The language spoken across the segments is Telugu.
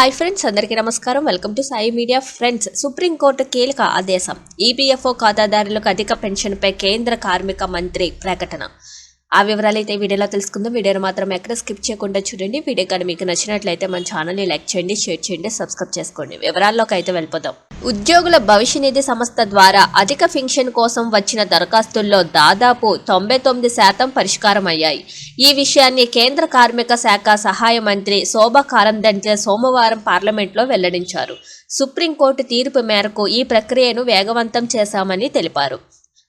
హాయ్ ఫ్రెండ్స్ అందరికీ నమస్కారం. Welcome to Sai media friends supreme court కీలక ఆదేశం. ఈపీఎఫ్ఓ ఖాతాదారులకు అధిక పెన్షన్పై కేంద్ర కార్మిక మంత్రి ప్రకటన. ఆ వివరాలు అయితే వీడియోలో తెలుసుకుందాం. వీడియోను మాత్రం ఎక్కడ స్కిప్ చేయకుండా చూడండి. వీడియో కానీ మీకు నచ్చినట్లయితే మన ఛానల్ని లైక్ చేయండి షేర్ చేయండి సబ్స్క్రైబ్ చేసుకోండి. వివరాల్లోకి అయితే వెళ్ళిపోదాం. ఉద్యోగుల భవిష్య నిధి సంస్థ ద్వారా అధిక పెన్షన్ కోసం వచ్చిన దరఖాస్తుల్లో దాదాపు తొంభై తొమ్మిది శాతం పరిష్కారమయ్యాయి. ఈ విషయాన్ని కేంద్ర కార్మిక శాఖ సహాయ మంత్రి శోభా కారందంటే సోమవారం పార్లమెంట్లో వెల్లడించారు. సుప్రీంకోర్టు తీర్పు మేరకు ఈ ప్రక్రియను వేగవంతం చేశామని తెలిపారు.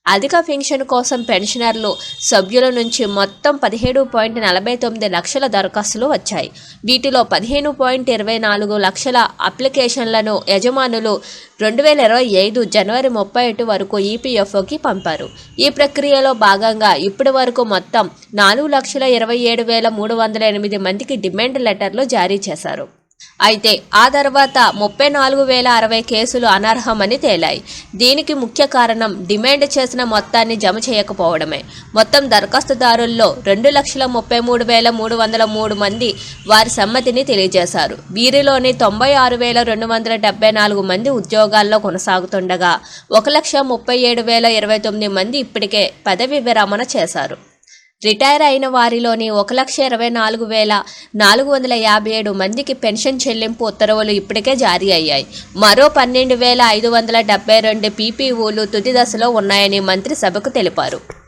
అధిక పెన్షన్ కోసం పెన్షనర్లు సభ్యుల నుంచి మొత్తం పదిహేడు పాయింట్ నలభై తొమ్మిది లక్షల దరఖాస్తులు వచ్చాయి. వీటిలో పదిహేను పాయింట్ ఇరవై నాలుగు లక్షల అప్లికేషన్లను యజమానులు రెండు వేల ఇరవై ఐదు జనవరి ముప్పై ఒకటి వరకు ఈపీఎఫ్ఓకి పంపారు. ఈ ప్రక్రియలో భాగంగా ఇప్పటి వరకు మొత్తం నాలుగు లక్షల ఇరవై ఏడు వేల మూడు వందల ఎనిమిది మందికి డిమాండ్ లెటర్లు జారీ చేశారు. అయితే ఆ తర్వాత ముప్పై నాలుగు వేల అరవై కేసులు అనర్హమని తేలాయి. దీనికి ముఖ్య కారణం డిమాండ్ చేసిన మొత్తాన్ని జమ చేయకపోవడమే. మొత్తం దరఖాస్తుదారుల్లో రెండు లక్షల ముప్పై మూడు వేల మూడు వందల మూడు మంది వారి సమ్మతిని తెలియజేశారు. వీరిలోని తొంభై ఆరు వేల రెండు వందల డెబ్బై నాలుగు మంది ఉద్యోగాల్లో కొనసాగుతుండగా ఒక లక్ష ముప్పై ఏడు వేల ఇరవై తొమ్మిది మంది ఇప్పటికే పదవి విరమణ చేశారు. రిటైర్ అయిన వారిలోని ఒక లక్ష ఇరవై నాలుగు వేల నాలుగు వందల యాభై ఏడు మందికి పెన్షన్ చెల్లింపు ఉత్తర్వులు ఇప్పటికే జారీ అయ్యాయి. మరో పన్నెండు వేల ఐదు వందల డెబ్బై రెండు పీపీఓలు తుది దశలో ఉన్నాయని మంత్రి సభకు తెలిపారు.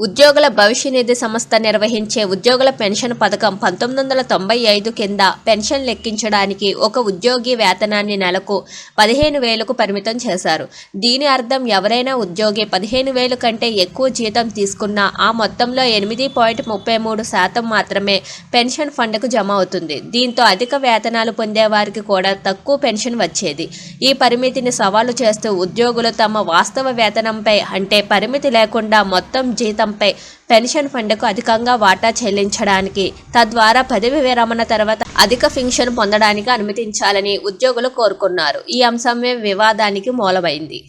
ఉద్యోగుల భవిష్య నిధి సంస్థ నిర్వహించే ఉద్యోగుల పెన్షన్ పథకం పంతొమ్మిది వందల తొంభై ఐదు కింద పెన్షన్ లెక్కించడానికి ఒక ఉద్యోగి వేతనాన్ని నెలకు పదిహేను వేలకు పరిమితం చేశారు. దీని అర్థం ఎవరైనా ఉద్యోగి పదిహేను వేలు కంటే ఎక్కువ జీతం తీసుకున్నా ఆ మొత్తంలో ఎనిమిది పాయింట్ ముప్పై మూడు శాతం మాత్రమే పెన్షన్ ఫండ్కు జమ అవుతుంది. దీంతో అధిక వేతనాలు పొందేవారికి కూడా తక్కువ పెన్షన్ వచ్చేది. ఈ పరిమితిని సవాలు చేస్తూ ఉద్యోగులు తమ వాస్తవ వేతనంపై అంటే పరిమితి లేకుండా మొత్తం జీతం జీతంపై పెన్షన్ ఫండ్కు అధికంగా వాటా చెల్లించడానికి తద్వారా పదవి విరమణ తర్వాత అధిక పెన్షన్ పొందడానికి అనుమతించాలని ఉద్యోగులు కోరుకున్నారు. ఈ అంశమే వివాదానికి మూలమైంది.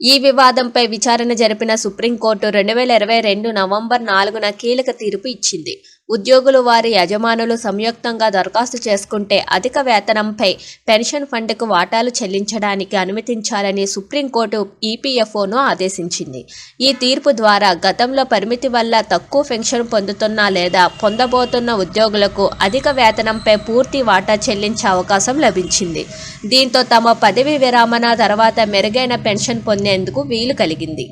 ఈ వివాదంపై విచారణ జరిపిన సుప్రీంకోర్టు రెండు వేల ఇరవై రెండు నవంబర్ నాలుగున కీలక తీర్పు ఇచ్చింది. ఉద్యోగులు వారి యజమానులు సంయుక్తంగా దరఖాస్తు చేసుకుంటే అధిక వేతనంపై పెన్షన్ ఫండ్కు వాటాలు చెల్లించడానికి అనుమతించాలని సుప్రీంకోర్టు ఈపీఎఫ్ఓను ఆదేశించింది. ఈ తీర్పు ద్వారా గతంలో పరిమితి వల్ల తక్కువ పెన్షన్ పొందుతున్న లేదా పొందబోతున్న ఉద్యోగులకు అధిక వేతనంపై పూర్తి వాటా చెల్లించే అవకాశం లభించింది. దీంతో తమ పదవి విరమణ తర్వాత మెరుగైన పెన్షన్ పొందేందుకు వీలు కలిగింది.